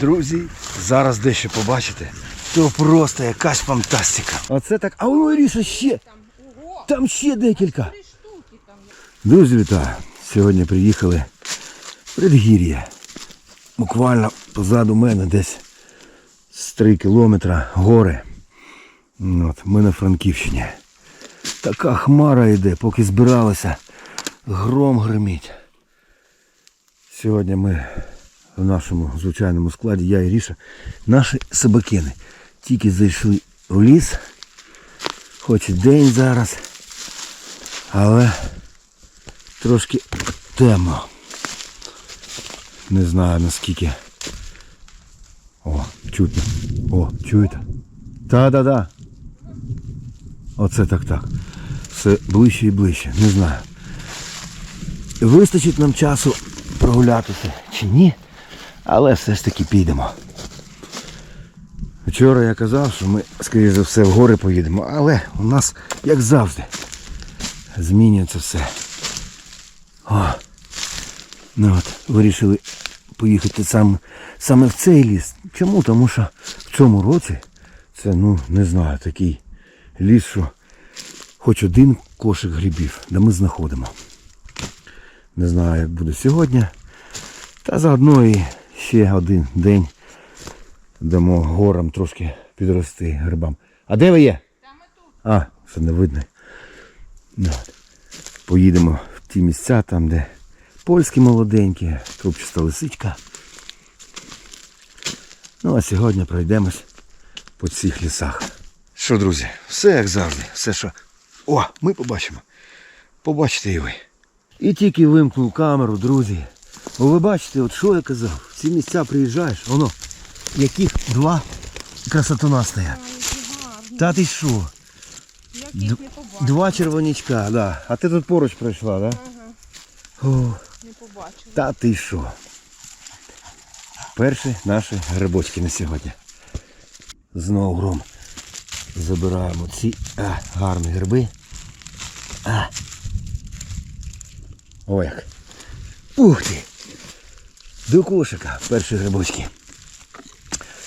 Друзі, зараз дещо побачите. То просто якась фантастика. Оце так. А ой, Ріша, ще. Там ще декілька. Друзі, вітаю. Сьогодні приїхали в предгір'я. Буквально позаду мене десь з 3 кілометра гори. От, ми на Франківщині. Така хмара йде, поки збиралися. Гром гримить. Сьогодні ми в нашому звичайному складі, я і Ріша, наші собакини. Тільки зайшли в ліс. Хоч і день зараз. Але трошки темно. Не знаю наскільки. О, чутно. О, чуєте? Та-да-да. Оце так так. Все ближче і ближче. Не знаю. Вистачить нам часу прогулятися чи ні, але все ж таки підемо. Вчора я казав, що ми, скоріш за все, в гори поїдемо, але у нас, як завжди, змінюється все. О, ну от, вирішили поїхати саме, саме в цей ліс. Чому? Тому що в цьому році це, ну, не знаю, такий ліс, що хоч один кошик грибів, де ми знаходимо. Не знаю, як буде сьогодні. Та заодно і ще один день дамо горам трошки підрости грибам. А де ви є? А, все не видно. Ну. Поїдемо в ті місця, там, де польські молоденькі, трубчаста лисичка. Ну а сьогодні пройдемось по цих лісах. Що, друзі, все як завжди, все що. О, ми побачимо. Побачите і ви. І тільки вимкнув камеру, друзі. Бо ви бачите, от що я казав, в ці місця приїжджаєш, воно, яких два красотуна стоять. Та ти що? Побачила, Два червонячка, да. А ти тут поруч пройшла, да? О, не побачила. та ти що? Перші наші грибочки на сьогодні. Знову гром. Забираємо ці а, гарні гриби. А. О як. Ух ти! До кошика перші грибочки.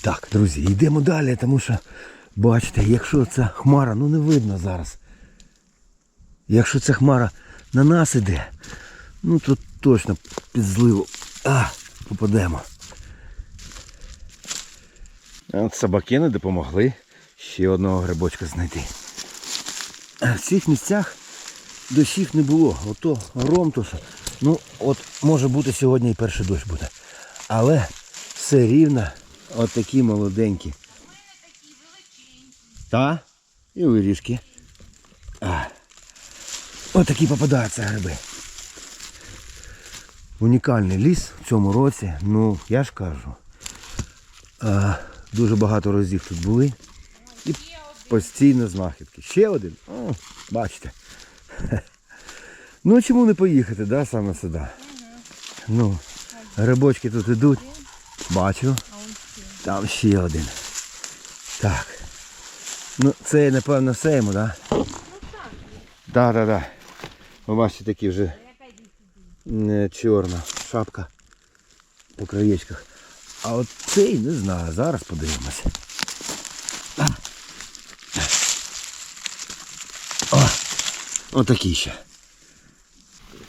Так, друзі, йдемо далі, тому що, бачите, якщо ця хмара, ну не видно зараз. Якщо ця хмара на нас іде, ну то точно під зливу а, попадемо. От собаки не допомогли ще одного грибочка знайти. В цих місцях дощів не було. Ото гром то що. Ну, от може бути сьогодні і перший дощ буде. Але все рівно от такі молоденькі. Та? І виріжки. А. От такі попадаються гриби. Унікальний ліс в цьому році. Ну, я ж кажу. А, дуже багато разів тут були. І постійно знахідки. Ще один? О, бачите. Ну чому не поїхати, да, саме сюди? Ну, грибочки тут ідуть. Бачу. Там ще один. Так. Ну, це напевно сейму? Да? Так, так, так. Ви бачите такі вже не чорна шапка по краєчках. А от цей не знаю, зараз подивимося. О, отакий ще.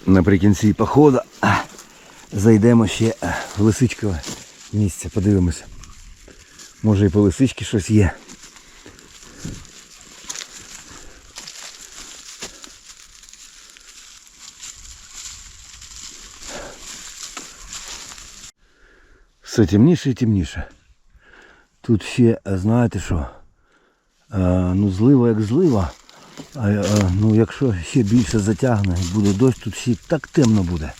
Наприкінці походу зайдемо ще в лисичкове місце, подивимося. Може і по лисичці щось є. Все темніше і темніше. Тут ще, знаєте що? Ну злива як злива. А, а, ну якщо ще більше затягне і буде дощ, тут ще так темно буде.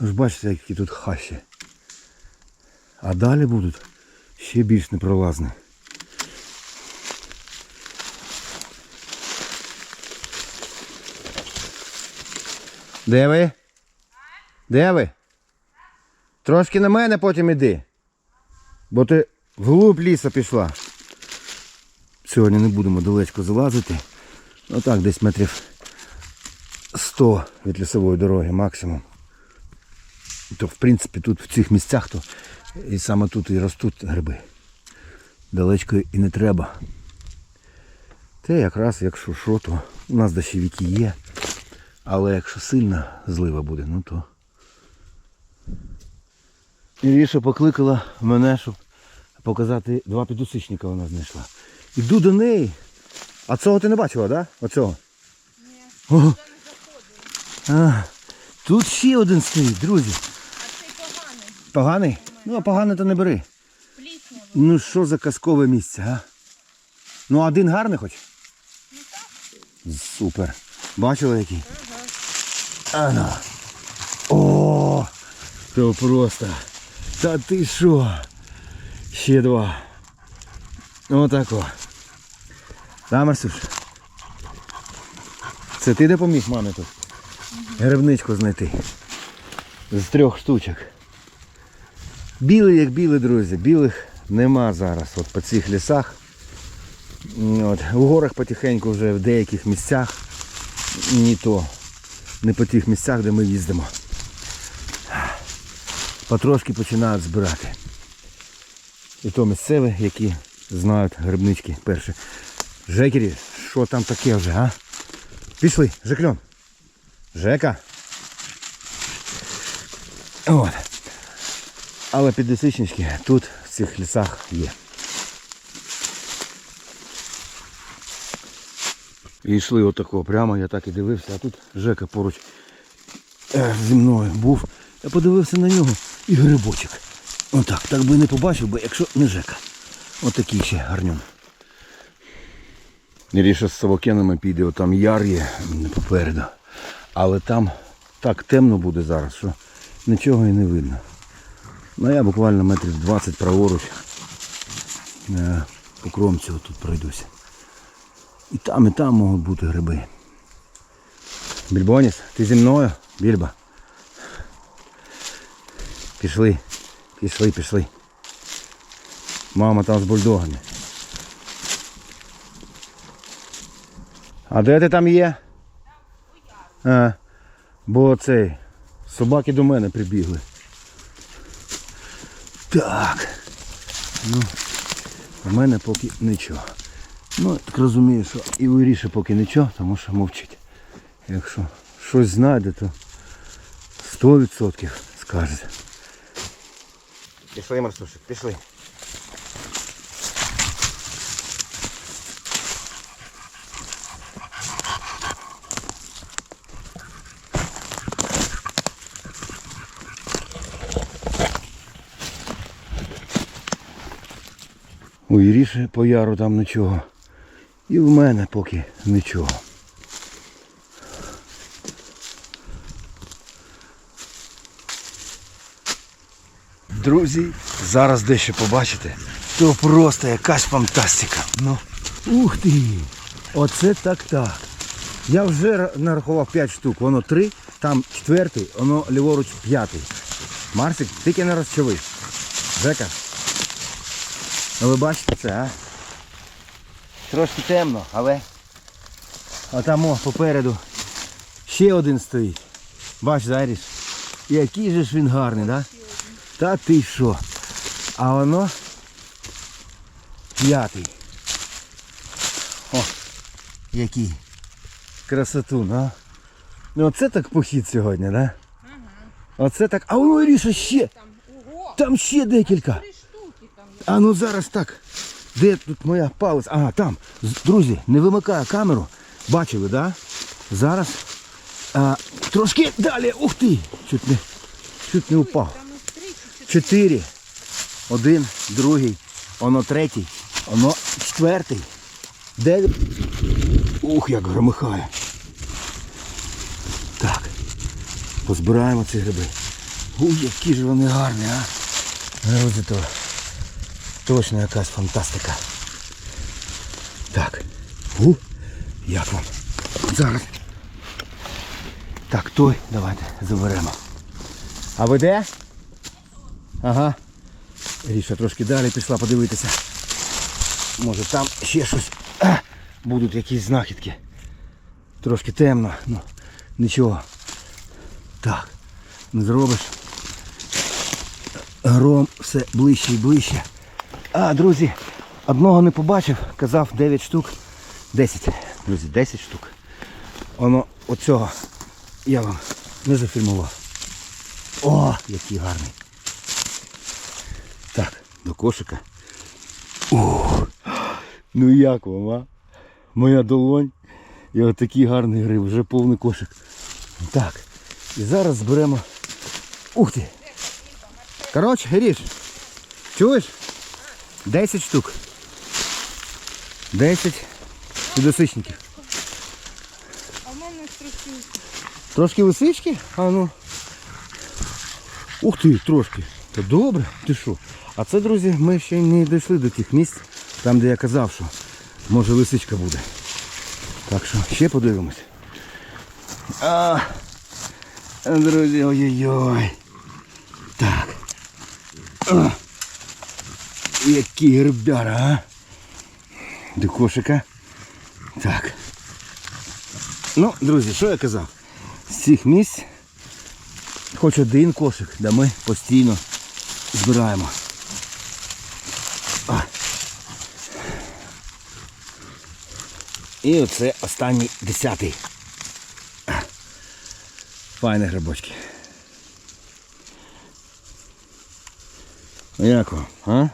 Ви ж бачите, які тут хащі. А далі будуть ще більш непролазні. Де ви? Де ви? Трошки на мене потім іди. Бо ти вглуб ліса пішла. Сьогодні не будемо далечко залазити. Отак десь метрів 100 від лісової дороги максимум. То в принципі тут в цих місцях то і саме тут і ростуть гриби. Далечко і не треба. Те якраз, якщо що, то у нас дощовики є. Але якщо сильна злива буде, ну то. Іріша покликала мене, щоб показати два підусичника вона знайшла. Іду до неї. А цього ти не бачила, так? Да? Оцього? Ні, О, а, тут ще один стоїть, друзі. А цей поганий. Поганий? Ну, а поганий то не бери. Плісняво. Ну що за казкове місце, а? Ну один гарний хоч? Ну так. Супер. Бачила який? Ага. Ана. О, то просто. Та ти що? Ще два. Отако. Да, Марсюш? Це ти допоміг мамі тут? Грибничку знайти. З трьох штучок. Білий як білий, друзі. Білих нема зараз. От по цих лісах. От. У горах потихеньку вже в деяких місцях. Ні то не по тих місцях, де ми їздимо. Потрошки починають збирати. І то місцеві, які знають грибнички перші. Жекері, що там таке вже, а? Пішли, Жекльон. Жека. От. Але підлісичнички тут в цих лісах є. І йшли отако прямо, я так і дивився, а тут Жека поруч е, зі мною був. Я подивився на нього і грибочок. Отак, так би не побачив би, якщо не Жека. Отакий ще гарнюн. Ріша з совокенами піде, там яр є попереду. Але там так темно буде зараз, що нічого і не видно. Ну я буквально метрів 20 праворуч е, по кромці тут пройдуся. І там, і там можуть бути гриби. Більбоніс, ти зі мною? Більба. Пішли, пішли, пішли. Мама там з бульдогами. А де ти там є? А, бо цей. Собаки до мене прибігли. Так. Ну, в мене поки нічого. Ну, так розумію, що і у Іріші поки нічого, тому що мовчить. Якщо щось знайде, то 100% скаже. Пішли, Марсушик, пішли. У Іріші по яру там нічого. І в мене поки нічого. Друзі, зараз дещо побачите. То просто якась фантастика. Ну, ух ти! Оце так так. Я вже нарахував 5 штук, воно 3, там четвертий, воно ліворуч п'ятий. Марсик, тільки не розчавив. Жека. Ну ви бачите це, а? Трошки темно, але а там о, попереду ще один стоїть. Бач, Заріш? Який же ж він гарний, да? Та ти що? А воно п'ятий. О, який красотун, а? Ну оце так похід сьогодні, да? Оце так. А воно Іріша ще! Там ще декілька. три штуки там. є. А ну зараз так. Де тут моя палець? Ага, там. Друзі, не вимикаю камеру. Бачили, да? Зараз. А, трошки далі. Ух ти! Чуть не, чуть не упав. Чотири. Один, другий, воно третій, воно четвертий. Дев'ять. Ух, як громихає. Так. Позбираємо ці гриби. Ух, які ж вони гарні, а. Друзі, то точно якась фантастика. Так. У, як вам? Зараз. Так, той давайте заберемо. А ви де? Ага. Ріша трошки далі пішла подивитися. Може там ще щось. А, будуть якісь знахідки. Трошки темно. Ну, Нічого. Так, не зробиш. Гром все ближче і ближче. А, друзі, одного не побачив, казав 9 штук. 10. Друзі, 10 штук. Воно оцього я вам не зафільмував. О, який гарний. Так, до кошика. Ух, ну як вам, а? Моя долонь. І отакий гарний гриб, вже повний кошик. Так. І зараз зберемо. Ух ти! Коротше, Гріш, чуєш? 10 штук. 10 підосичників. А в мене трошки Трошки лисички? А ну. Ух ти, трошки. Та добре, ти що? А це, друзі, ми ще не дійшли до тих місць, там де я казав, що може лисичка буде. Так що ще подивимось. А, друзі, ой-ой-ой. Так. Який грибяра, а? До кошика. Так. Ну, друзі, що я казав? З цих місць хоч один кошик, де ми постійно збираємо. А. І оце останній десятий. Файні грибочки. Ну, Як а?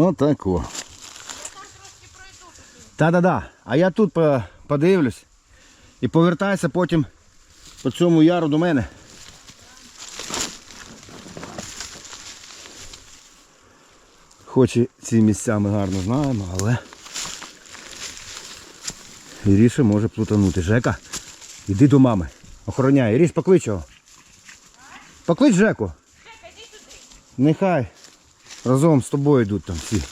Отако. Та-да-да. А я тут подивлюсь і повертаюся потім по цьому яру до мене. Хоч і ці місця ми гарно знаємо, але Іріша може плутанути. Жека, іди до мами. Охороняй. Іріш, поклич його. Поклич Жеку. Нехай разом з тобою йдуть там всі.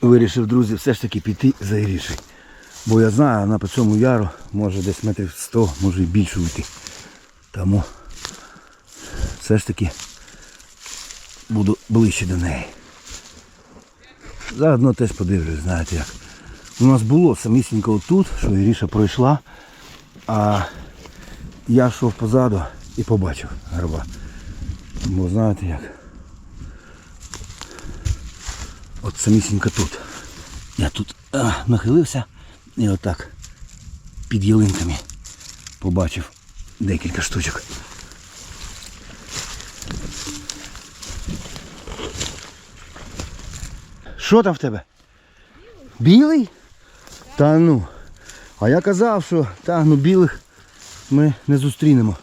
Вирішив, друзі, все ж таки піти за Ірішею. Бо я знаю, вона по цьому яру може десь метрів 100, може і більше уйти. Тому все ж таки буду ближче до неї. Заодно теж подивлюсь, знаєте як. У нас було самісінько тут, що Іріша пройшла, а я йшов позаду і побачив гриба. Бо знаєте як. От самісінько тут. Я тут а, нахилився і отак під ялинками побачив декілька штучок. Що там в тебе? Білий? Та ну. А я казав, що та, ну, білих ми не зустрінемо.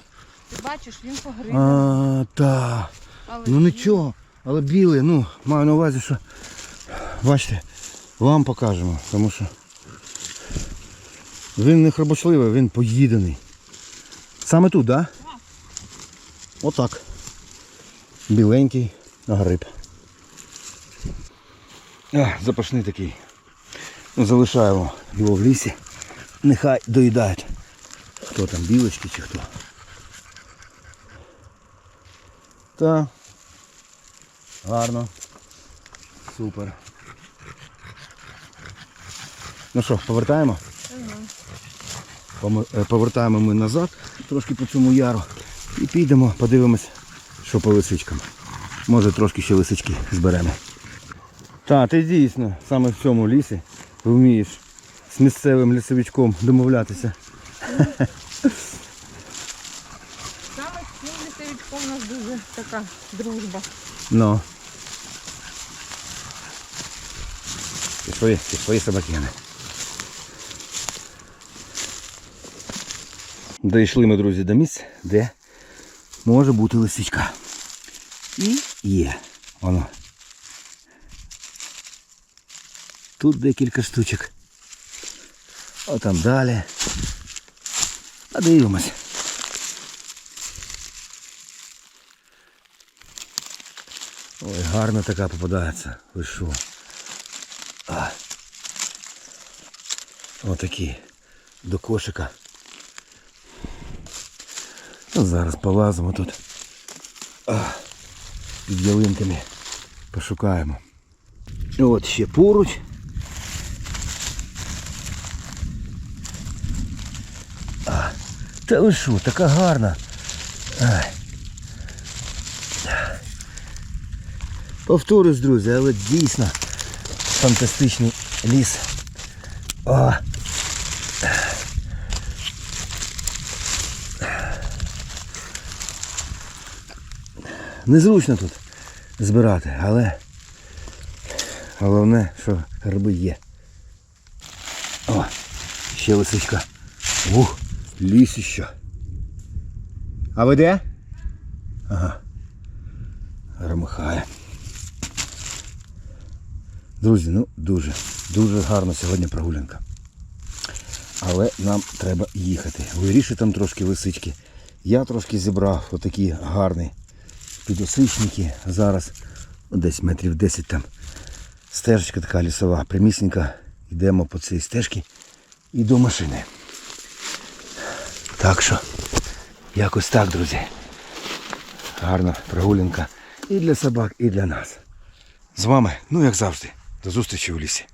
Ти бачиш, він погрив. А, та. Але Ну нічого, але білий, ну, маю на увазі, що бачите, вам покажемо, тому що він не хробочливий, він поїдений. Саме тут, так? Отак. Біленький гриб. Запашний такий. Ну, залишаємо його в лісі. Нехай доїдають. Хто там, білочки чи хто. Та. Гарно. Супер. Ну що, повертаємо? Помо- е, Повертаємо ми назад, трошки по цьому яру. І підемо, подивимось, що по лисичкам. Може трошки ще лисички зберемо. Так, ти дійсно саме в цьому лісі вмієш місцевим лісовичком домовлятися. Саме з цим лісовичком у нас дуже така дружба. Ну. Пішли, пішли собакини. Дійшли ми, друзі, до місць, де може бути лисичка. І є. Воно. Тут декілька штучок. А там далі. Подивимось. Ой, гарна така попадається. Ви що? А. Отакі. До кошика. Ну, зараз полазимо тут. А. Під ялинками. Пошукаємо. От ще поруч. Та ви що, така гарна. Ай. Повторюсь, друзі, але дійсно фантастичний ліс. О. Незручно тут збирати, але головне, що гриби є. О, ще лисичка. Ух, лісіще. А ви де? Ага. Громихає. Друзі, ну дуже, дуже гарна сьогодні прогулянка. Але нам треба їхати. Вирішити там трошки лисички. Я трошки зібрав отакі гарні підосичники. Зараз десь метрів 10 там. Стежечка така лісова, примісненька. Йдемо по цій стежці і до машини. Так що, якось так, друзі. Гарна прогулянка і для собак, і для нас. З вами, ну як завжди, до зустрічі у лісі.